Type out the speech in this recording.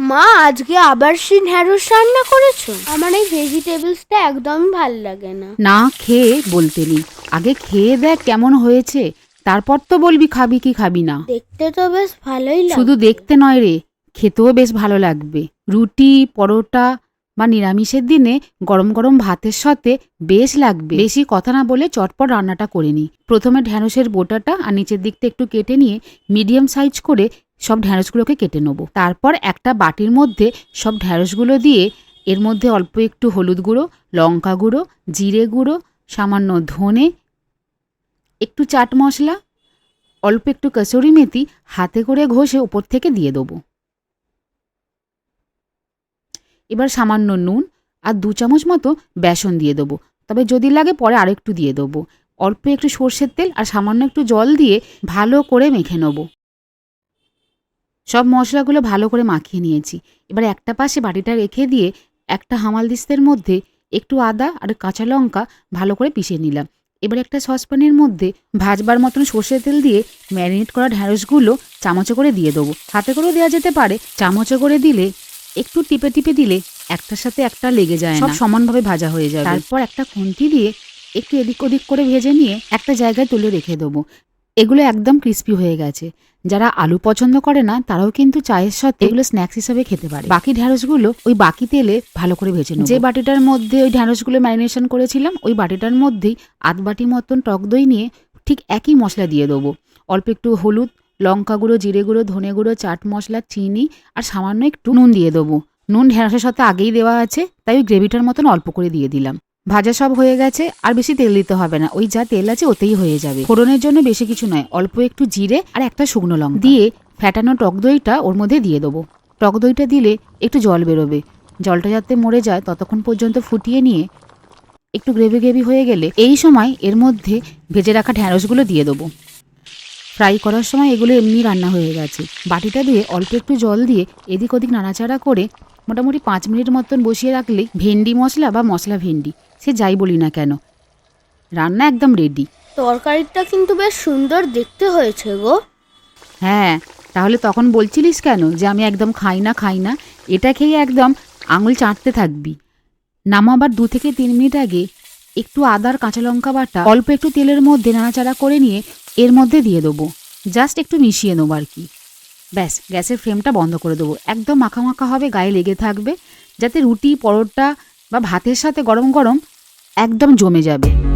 মা আজকে আবার সিন ঢ্যাঁড়স রান্না করেছ? আমার এই ভেজিটেবলসটা একদমই ভালো লাগে না। না খেয়ে বলতে নেই। আগে খেয়ে দেখ কেমন হয়েছে তারপর তো বলবি খাবি কি খাবি না। দেখতে তো বেশ ভালোই লাগে। শুধু দেখতে নয় রে খেতেও বেশ ভালো লাগবে। রুটি পরোটা বা নিরামিষের দিনে গরম গরম ভাতের সাথে বেশ লাগবে। বেশি কথা না বলে চটপট রান্নাটা করে নিই প্রথমে ঢ্যাঁড়সের বোটাটা আর নিচের দিকটা একটু কেটে নিয়ে মিডিয়াম সাইজ করে সব ঢ্যাঁড়সগুলোকে কেটে নেব। তারপর একটা বাটির মধ্যে সব ঢ্যাঁড়সগুলো দিয়ে এর মধ্যে অল্প একটু হলুদ গুঁড়ো, লঙ্কা গুঁড়ো, জিরে গুঁড়ো, সামান্য ধনে, একটু চাট মশলা, অল্প একটু কসুরি মেথি হাতে করে ঘষে ওপর থেকে দিয়ে দেবো। এবার সামান্য নুন আর দু চামচ মতো বেসন দিয়ে দেবো। তবে যদি লাগে পরে আরেকটু দিয়ে দেবো। অল্প একটু সর্ষের তেল আর সামান্য একটু জল দিয়ে ভালো করে মেখে নেব। সব মশলাগুলো ভালো করে মাখিয়ে নিয়েছি। এবার একটা পাশে বাটিটা রেখে দিয়ে একটা হামাল দিস্তের মধ্যে একটু আদা আর কাঁচা লঙ্কা ভালো করে পিষে নিলাম। এবার একটা সসপ্যানের মধ্যে ভাজবার মতন সর্ষের তেল দিয়ে ম্যারিনেট করা ঢ্যাঁড়সগুলো চামচে করে দিয়ে দেবো। হাতে করেও দেওয়া যেতে পারে চামচে করে দিলে একটু টিপে টিপে দিলে একটার সাথে একটা লেগে যায় না। সব সমানভাবে ভাজা হয়ে যাবে। তারপর একটা খুন্তি দিয়ে একটু এদিক ওদিক করে ভেজে নিয়ে একটা জায়গায় তুলে রেখে দেবো। এগুলো একদম ক্রিস্পি হয়ে গেছে। যারা আলু পছন্দ করে না, তারাও কিন্তু চায়ের সাথে এগুলো স্ন্যাক্স হিসেবে খেতে পারে। বাকি ঢ্যাঁড়সগুলো ওই বাকি তেলে ভালো করে ভেজে নেব। যে বাটিটার মধ্যে ওই ঢ্যাঁড়সগুলো ম্যারিনেশন করেছিলাম, ওই বাটিটার মধ্যেই আধ বাটি মতন টক দই নিয়ে ঠিক একই মশলা দিয়ে দেবো। অল্প একটু হলুদ, লঙ্কা গুঁড়ো, জিরে গুঁড়ো, ধনে গুঁড়ো, চাট মশলা, চিনি আর সামান্য একটু নুন দিয়ে দেবো। নুন ঢেঁড়সের সাথে আগেই দেওয়া আছে, তাই ওই গ্রেভিটার মতন অল্প করে দিয়ে দিলাম। ভাজা সব হয়ে গেছে, আর বেশি তেল দিতে হবে না। ওই যা তেল আছে, ওতেই হয়ে যাবে। ফোড়নের জন্য বেশি কিছু নয়, অল্প একটু জিরে আর একটা শুকনো লঙ্কা। দিয়ে ফ্যাটানো টক দইটা ওর মধ্যে দিয়ে দেবো। টক দইটা দিলে একটু জল বেরোবে। জলটা যাতে মরে যায়, ততক্ষণ পর্যন্ত ফুটিয়ে নিয়ে একটু গ্রেভি গ্রেভি হয়ে গেলে এই সময় এর মধ্যে ভেজে রাখা ঢ্যাঁড়সগুলো দিয়ে দেবো। ফ্রাই করার সময় এগুলো এমনি রান্না হয়ে গেছে। বাটিটা দিয়ে অল্প একটু জল দিয়ে এদিক ওদিক নাড়াচাড়া করে মোটামুটি পাঁচ মিনিট মতন বসিয়ে রাখলেই ভেন্ডি মশলা বা মশলা ভেন্ডি সে যাই বলি না কেন। রান্না একদম রেডি তরকারিটা কিন্তু বেশ সুন্দর দেখতে হয়েছে গো। হ্যাঁ তাহলে তখন বলছিলিস কেন যে আমি একদম খাই না খাই না? এটা খেয়ে একদম আঙুল চাটতে থাকবি। নামাবার দু থেকে তিন মিনিট আগে একটু আদার কাঁচা লঙ্কা বাটা অল্প একটু তেলের মধ্যে নাড়াচাড়া করে নিয়ে এর মধ্যে দিয়ে দেবো। জাস্ট একটু মিশিয়ে নেব আর কি। ব্যাস, গ্যাসের ফ্লেমটা বন্ধ করে দেবো। একদম মাখা মাখা হবে, গায়ে লেগে থাকবে। যাতে রুটি, পরোটা বা ভাতের সাথে গরম গরম একদম জমে যাবে।